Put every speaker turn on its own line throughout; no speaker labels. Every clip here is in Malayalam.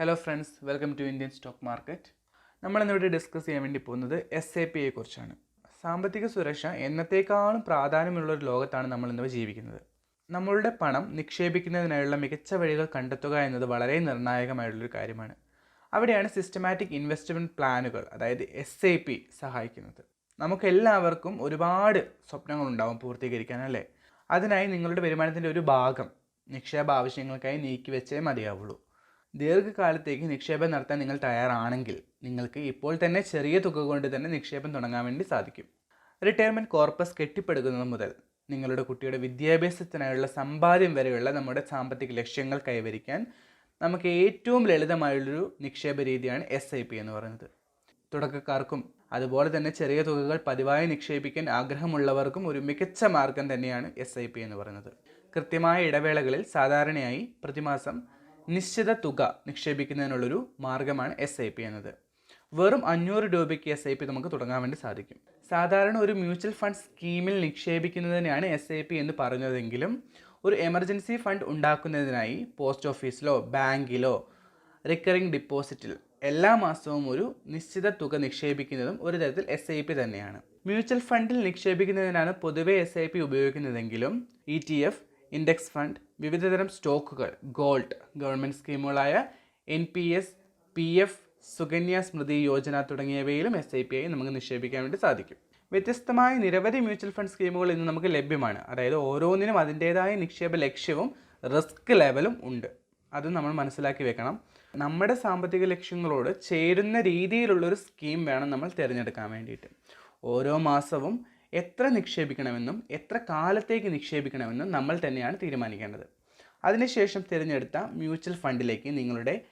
Hello friends welcome to Indian stock market നമ്മൾ ഇന്നിവിടെ ഡിസ്കസ് ചെയ്യാൻ വേണ്ടി പോകുന്നത് എസ് എ പി കുറിച്ചാണ്. സാമ്പത്തിക സുരക്ഷ എന്നത്തേക്കാളും പ്രാധാന്യമുള്ള ഒരു ലോകത്താണ് നമ്മൾ ഇന്ന് ജീവിക്കുന്നത്. നമ്മളുടെ പണം നിക്ഷേപിക്കുന്നതിനായുള്ള മികച്ച വഴികൾ കണ്ടെത്തുക എന്നത് വളരെ നിർണായകമായിട്ടുള്ളൊരു കാര്യമാണ്. അവിടെയാണ് സിസ്റ്റമാറ്റിക് ഇൻവെസ്റ്റ്മെന്റ് പ്ലാനുകൾ അതായത് എസ് എ പി സഹായിക്കുന്നത്. നമുക്കെല്ലാവർക്കും ഒരുപാട് സ്വപ്നങ്ങളുണ്ടാവും പൂർത്തീകരിക്കാൻ അല്ലേ? അതിനായി നിങ്ങളുടെ വരുമാനത്തിന്റെ ഒരു ഭാഗം നിക്ഷേപ ആവശ്യങ്ങൾക്കായി നീക്കി വെച്ചേ മതിയാവുള്ളൂ. ദീർഘകാലത്തേക്ക് നിക്ഷേപം നടത്താൻ നിങ്ങൾ തയ്യാറാണെങ്കിൽ നിങ്ങൾക്ക് ഇപ്പോൾ തന്നെ ചെറിയ തുക കൊണ്ട് തന്നെ നിക്ഷേപം തുടങ്ങാൻ വേണ്ടി സാധിക്കും. റിട്ടയർമെന്റ് കോർപ്പസ് കെട്ടിപ്പടുക്കുന്നത് മുതൽ നിങ്ങളുടെ കുട്ടിയുടെ വിദ്യാഭ്യാസത്തിനായുള്ള സമ്പാദ്യം വരെയുള്ള നമ്മുടെ സാമ്പത്തിക ലക്ഷ്യങ്ങൾ കൈവരിക്കാൻ നമുക്ക് ഏറ്റവും ലളിതമായുള്ളൊരു നിക്ഷേപ രീതിയാണ് എസ് ഐ പി എന്ന് പറയുന്നത്. തുടക്കക്കാർക്കും അതുപോലെ തന്നെ ചെറിയ തുകകൾ പതിവായി നിക്ഷേപിക്കാൻ ആഗ്രഹമുള്ളവർക്കും ഒരു മികച്ച മാർഗം തന്നെയാണ് എസ് എന്ന് പറയുന്നത്. കൃത്യമായ ഇടവേളകളിൽ സാധാരണയായി പ്രതിമാസം നിശ്ചിത തുക നിക്ഷേപിക്കുന്നതിനുള്ളൊരു മാർഗമാണ് എസ് ഐ പി എന്നത്. വെറും അഞ്ഞൂറ് രൂപയ്ക്ക് എസ് ഐ പി നമുക്ക് തുടങ്ങാൻ വേണ്ടി സാധിക്കും. സാധാരണ ഒരു മ്യൂച്വൽ ഫണ്ട് സ്കീമിൽ നിക്ഷേപിക്കുന്നതിനാണ് എസ് ഐ പി എന്ന് പറഞ്ഞതെങ്കിലും ഒരു എമർജൻസി ഫണ്ട് ഉണ്ടാക്കുന്നതിനായി പോസ്റ്റ് ഓഫീസിലോ ബാങ്കിലോ റിക്കറിംഗ് ഡിപ്പോസിറ്റിൽ എല്ലാ മാസവും ഒരു നിശ്ചിത തുക നിക്ഷേപിക്കുന്നതും ഒരു തരത്തിൽ എസ് ഐ പി തന്നെയാണ്. മ്യൂച്വൽ ഫണ്ടിൽ നിക്ഷേപിക്കുന്നതിനാണ് പൊതുവെ S I P ഉപയോഗിക്കുന്നതെങ്കിലും E T F index fund വിവിധതരം സ്റ്റോക്കുകൾ gold government സ്കീമുകളായ N P S P F Sukanya Smriti Yojana തുടങ്ങിയവയിലും S I P ആയി നമുക്ക് നിക്ഷേപിക്കാൻ വേണ്ടി സാധിക്കും. വ്യത്യസ്തമായ നിരവധി മ്യൂച്വൽ ഫണ്ട് സ്കീമുകൾ ഇന്ന് നമുക്ക് ലഭ്യമാണ്. അതായത് ഓരോന്നിനും അതിന്റേതായ നിക്ഷേപ ലക്ഷ്യവും റിസ്ക് ലെവലും ഉണ്ട്. അത് നമ്മൾ മനസ്സിലാക്കി വെക്കണം. നമ്മുടെ സാമ്പത്തിക ലക്ഷ്യങ്ങളോട് ചേരുന്ന രീതിയിലുള്ളൊരു സ്കീം വേണം നമ്മൾ തിരഞ്ഞെടുക്കാൻ വേണ്ടിയിട്ട്. ഓരോ മാസവും എത്ര നിക്ഷേപിക്കണമെന്നും എത്ര കാലത്തേക്ക് നിക്ഷേപിക്കണമെന്നും നമ്മൾ തന്നെയാണ് തീരുമാനിക്കേണ്ടത്. അതിനുശേഷം തിരഞ്ഞെടുത്ത മ്യൂച്വൽ ഫണ്ടിലേക്ക് നിങ്ങളുടെ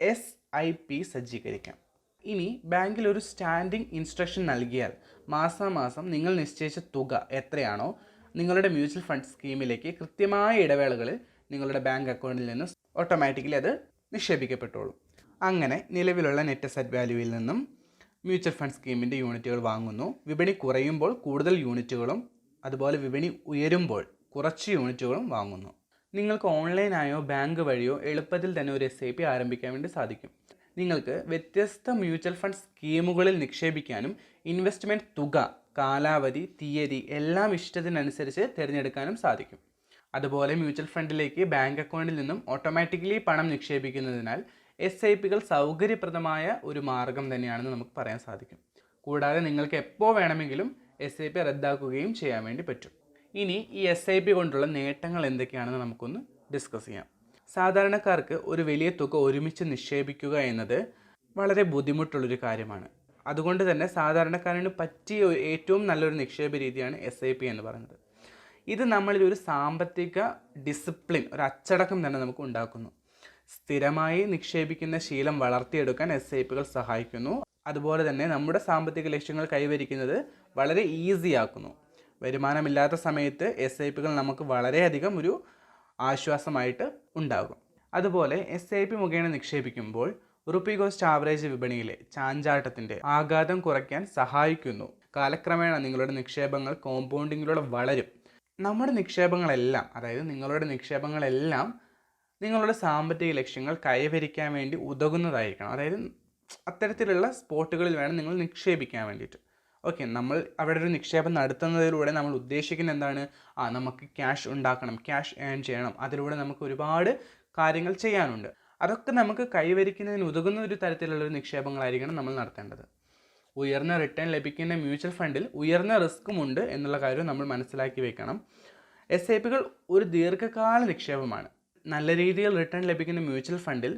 എസ് ഐ പി സജ്ജീകരിക്കാം. ഇനി ബാങ്കിൽ ഒരു സ്റ്റാൻഡിംഗ് ഇൻസ്ട്രക്ഷൻ നൽകിയാൽ മാസാമാസം നിങ്ങൾ നിശ്ചയിച്ച തുക എത്രയാണോ നിങ്ങളുടെ മ്യൂച്വൽ ഫണ്ട് സ്കീമിലേക്ക് കൃത്യമായ ഇടവേളകളിൽ നിങ്ങളുടെ ബാങ്ക് അക്കൗണ്ടിൽ നിന്ന് ഓട്ടോമാറ്റിക്കലി അത് നിക്ഷേപിക്കപ്പെട്ടോളും. അങ്ങനെ നിലവിലുള്ള നെറ്റ് അസറ്റ് വാല്യൂവിൽ നിന്നും മ്യൂച്വൽ ഫണ്ട് സ്കീമിന്റെ യൂണിറ്റുകൾ വാങ്ങുന്നു. വിപണി കുറയുമ്പോൾ കൂടുതൽ യൂണിറ്റുകളും അതുപോലെ വിപണി ഉയരുമ്പോൾ കുറച്ച് യൂണിറ്റുകളും വാങ്ങുന്നു. നിങ്ങൾക്ക് ഓൺലൈനായോ ബാങ്ക് വഴിയോ എളുപ്പത്തിൽ തന്നെ ഒരു എസ് ഐ പി ആരംഭിക്കാൻ വേണ്ടി സാധിക്കും. നിങ്ങൾക്ക് വ്യത്യസ്ത മ്യൂച്വൽ ഫണ്ട് സ്കീമുകളിൽ നിക്ഷേപിക്കാനും ഇൻവെസ്റ്റ്മെന്റ് തുക കാലാവധി തീയതി എല്ലാം ഇഷ്ടത്തിനനുസരിച്ച് തിരഞ്ഞെടുക്കാനും സാധിക്കും. അതുപോലെ മ്യൂച്വൽ ഫണ്ടിലേക്ക് ബാങ്ക് അക്കൗണ്ടിൽ നിന്നും ഓട്ടോമാറ്റിക്കലി പണം നിക്ഷേപിക്കുന്നതിനാൽ എസ് ഐ പികൾ സൗകര്യപ്രദമായ ഒരു മാർഗം തന്നെയാണെന്ന് നമുക്ക് പറയാൻ സാധിക്കും. കൂടാതെ നിങ്ങൾക്ക് എപ്പോൾ വേണമെങ്കിലും എസ് ഐ പി റദ്ദാക്കുകയും ചെയ്യാൻ വേണ്ടി പറ്റും. ഇനി ഈ എസ് ഐ പി കൊണ്ടുള്ള നേട്ടങ്ങൾ എന്തൊക്കെയാണെന്ന് നമുക്കൊന്ന് ഡിസ്കസ് ചെയ്യാം. സാധാരണക്കാർക്ക് ഒരു വലിയ തുക ഒരുമിച്ച് നിക്ഷേപിക്കുക എന്നത് വളരെ ബുദ്ധിമുട്ടുള്ളൊരു കാര്യമാണ്. അതുകൊണ്ട് തന്നെ സാധാരണക്കാരന് പറ്റിയ ഏറ്റവും നല്ലൊരു നിക്ഷേപ രീതിയാണ് എസ് ഐ പി എന്ന് പറയുന്നത്. ഇത് നമ്മളിൽ ഒരു സാമ്പത്തിക ഡിസിപ്ലിൻ ഒരു അച്ചടക്കം തന്നെ നമുക്ക് ഉണ്ടാക്കുന്നു. സ്ഥിരമായി നിക്ഷേപിക്കുന്ന ശീലം വളർത്തിയെടുക്കാൻ എസ് ഐ പികൾ സഹായിക്കുന്നു. അതുപോലെ തന്നെ നമ്മുടെ സാമ്പത്തിക ലക്ഷ്യങ്ങൾ കൈവരിക്കുന്നത് വളരെ ഈസി ആക്കുന്നു. വരുമാനമില്ലാത്ത സമയത്ത് എസ് ഐ പികൾ നമുക്ക് വളരെയധികം ഒരു ആശ്വാസമായിട്ട് ഉണ്ടാകും. അതുപോലെ എസ് ഐ പി മുഖേന നിക്ഷേപിക്കുമ്പോൾ റുപ്പി കോസ്റ്റ് ആവറേജ് വിപണിയിലെ ചാഞ്ചാട്ടത്തിന്റെ ആഘാതം കുറയ്ക്കാൻ സഹായിക്കുന്നു. കാലക്രമേണ നിങ്ങളുടെ നിക്ഷേപങ്ങൾ കോമ്പൗണ്ടിങ്ങിലൂടെ വളരും. നമ്മുടെ നിക്ഷേപങ്ങളെല്ലാം അതായത് നിങ്ങളുടെ നിക്ഷേപങ്ങളെല്ലാം നിങ്ങളുടെ സാമ്പത്തിക ലക്ഷ്യങ്ങൾ കൈവരിക്കാൻ വേണ്ടി ഉതകുന്നതായിരിക്കണം. അതായത് അത്തരത്തിലുള്ള സ്പോട്ടുകളിൽ വേണം നിങ്ങൾ നിക്ഷേപിക്കാൻ വേണ്ടിയിട്ട്. ഓക്കെ നമ്മൾ അവിടെ ഒരു നിക്ഷേപം നടത്തുന്നതിലൂടെ നമ്മൾ ഉദ്ദേശിക്കുന്ന എന്താണ്? ആ നമുക്ക് ക്യാഷ് ഉണ്ടാക്കണം ക്യാഷ് ഏൺ ചെയ്യണം. അതിലൂടെ നമുക്ക് ഒരുപാട് കാര്യങ്ങൾ ചെയ്യാനുണ്ട്. അതൊക്കെ നമുക്ക് കൈവരിക്കുന്നതിന് ഉതകുന്ന ഒരു തരത്തിലുള്ള ഒരു നിക്ഷേപങ്ങളായിരിക്കണം നമ്മൾ നടത്തേണ്ടത്. ഉയർന്ന റിട്ടേൺ ലഭിക്കുന്ന മ്യൂച്വൽ ഫണ്ടിൽ ഉയർന്ന റിസ്ക്കും ഉണ്ട് എന്നുള്ള കാര്യം നമ്മൾ മനസ്സിലാക്കി വെക്കണം. എസ് ഐ പികൾ ഒരു ദീർഘകാല നിക്ഷേപമാണ്. നല്ല രീതിയിൽ റിട്ടേൺ ലഭിക്കുന്ന മ്യൂച്വൽ ഫണ്ടിൽ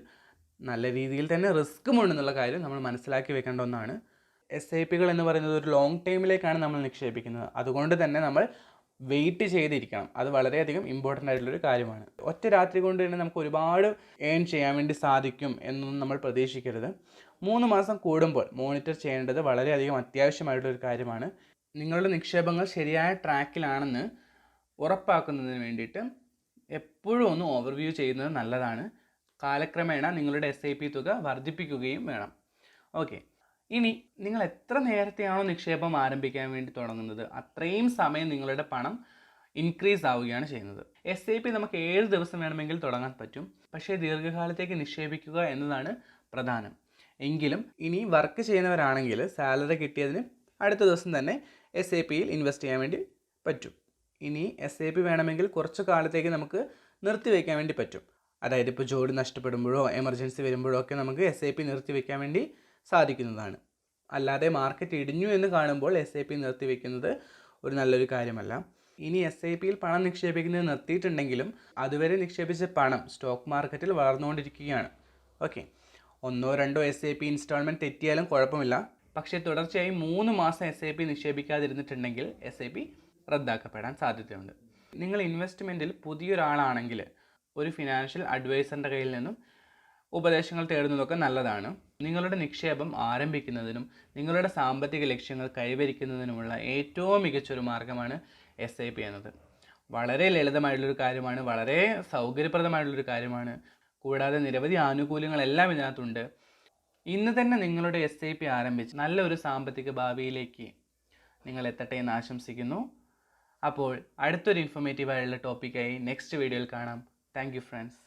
നല്ല രീതിയിൽ തന്നെ റിസ്ക്കും ഉണ്ടെന്നുള്ള കാര്യം നമ്മൾ മനസ്സിലാക്കി വെക്കേണ്ട ഒന്നാണ്. എസ് ഐ പികൾ എന്ന് പറയുന്നത് ഒരു ലോങ് ടൈമിലേക്കാണ് നമ്മൾ നിക്ഷേപിക്കുന്നത്. അതുകൊണ്ട് തന്നെ നമ്മൾ വെയിറ്റ് ചെയ്തിരിക്കണം. അത് വളരെയധികം ഇമ്പോർട്ടന്റ് ആയിട്ടുള്ളൊരു കാര്യമാണ്. ഒറ്റ രാത്രി കൊണ്ട് തന്നെ നമുക്ക് ഒരുപാട് ഏൺ ചെയ്യാൻ വേണ്ടി സാധിക്കും എന്നൊന്നും നമ്മൾ പ്രതീക്ഷിക്കരുത്. മൂന്ന് മാസം കൂടുമ്പോൾ മോണിറ്റർ ചെയ്യേണ്ടത് വളരെയധികം അത്യാവശ്യമായിട്ടുള്ളൊരു കാര്യമാണ്. നിങ്ങളുടെ നിക്ഷേപങ്ങൾ ശരിയായ ട്രാക്കിലാണെന്ന് ഉറപ്പാക്കുന്നതിന് വേണ്ടിയിട്ട് എപ്പോഴും ഒന്ന് ഓവർവ്യൂ ചെയ്യുന്നത് നല്ലതാണ്. കാലക്രമേണ നിങ്ങളുടെ എസ് ഐ പി തുക വർദ്ധിപ്പിക്കുകയും വേണം. ഓക്കെ ഇനി നിങ്ങൾ എത്ര നേരത്തെയാണോ നിക്ഷേപം ആരംഭിക്കാൻ വേണ്ടി തുടങ്ങുന്നത്? അത്രയും സമയം നിങ്ങളുടെ പണം ഇൻക്രീസ് ആവുകയാണ് ചെയ്യുന്നത്. എസ് ഐ പി നമുക്ക് ഏഴ് ദിവസം വേണമെങ്കിൽ തുടങ്ങാൻ പറ്റും. പക്ഷേ ദീർഘകാലത്തേക്ക് നിക്ഷേപിക്കുക എന്നതാണ് പ്രധാനം. എങ്കിലും ഇനി വർക്ക് ചെയ്യുന്നവരാണെങ്കിൽ സാലറി കിട്ടിയതിന് അടുത്ത ദിവസം തന്നെ എസ് ഐ പിയിൽ ഇൻവെസ്റ്റ് ചെയ്യാൻ വേണ്ടി പറ്റും. ഇനി എസ് ഐ പി വേണമെങ്കിൽ കുറച്ച് കാലത്തേക്ക് നമുക്ക് നിർത്തിവെക്കാൻ വേണ്ടി പറ്റും. അതായത് ഇപ്പോൾ ജോലി നഷ്ടപ്പെടുമ്പോഴോ എമർജൻസി വരുമ്പോഴോ ഒക്കെ നമുക്ക് എസ് ഐ പി നിർത്തിവെക്കാൻ വേണ്ടി സാധിക്കുന്നതാണ്. അല്ലാതെ മാർക്കറ്റ് ഇടിഞ്ഞു എന്ന് കാണുമ്പോൾ എസ് ഐ പി നിർത്തിവെക്കുന്നത് ഒരു നല്ലൊരു കാര്യമല്ല. ഇനി എസ് ഐ പിയിൽ പണം നിക്ഷേപിക്കുന്നത് നിർത്തിയിട്ടുണ്ടെങ്കിലും അതുവരെ നിക്ഷേപിച്ച പണം സ്റ്റോക്ക് മാർക്കറ്റിൽ വളർന്നുകൊണ്ടിരിക്കുകയാണ്. ഓക്കെ. ഒന്നോ രണ്ടോ എസ് ഐ പി ഇൻസ്റ്റാൾമെന്റ് തെറ്റിയാലും കുഴപ്പമില്ല. പക്ഷേ തുടർച്ചയായി മൂന്ന് മാസം എസ് ഐ പി നിക്ഷേപിക്കാതിരുന്നിട്ടുണ്ടെങ്കിൽ എസ് ഐ പി റദ്ദാക്കപ്പെടാൻ സാധ്യതയുണ്ട്. നിങ്ങൾ ഇൻവെസ്റ്റ്മെന്റിൽ പുതിയൊരാളാണെങ്കിൽ ഒരു ഫിനാൻഷ്യൽ അഡ്വൈസറിന്റെ കയ്യിൽ നിന്നും ഉപദേശങ്ങൾ തേടുന്നതൊക്കെ നല്ലതാണ്. നിങ്ങളുടെ നിക്ഷേപം ആരംഭിക്കുന്നതിനും നിങ്ങളുടെ സാമ്പത്തിക ലക്ഷ്യങ്ങൾ കൈവരിക്കുന്നതിനുമുള്ള ഏറ്റവും മികച്ചൊരു മാർഗമാണ് എസ് ഐ പി എന്നത്. വളരെ ലളിതമായിട്ടുള്ളൊരു കാര്യമാണ് വളരെ സൗകര്യപ്രദമായിട്ടുള്ളൊരു കാര്യമാണ്. കൂടാതെ നിരവധി ആനുകൂല്യങ്ങളെല്ലാം ഇതിനകത്തുണ്ട്. ഇന്ന് തന്നെ നിങ്ങളുടെ എസ് ഐ പി ആരംഭിച്ച് നല്ലൊരു സാമ്പത്തിക ഭാവിയിലേക്ക് നിങ്ങൾ എത്തട്ടെ എന്ന് ആശംസിക്കുന്നു. അപ്പോൾ അടുത്തൊരു ഇൻഫോർമേറ്റീവായുള്ള ടോപ്പിക്കായി നെക്സ്റ്റ് വീഡിയോയിൽ കാണാം. Thank friends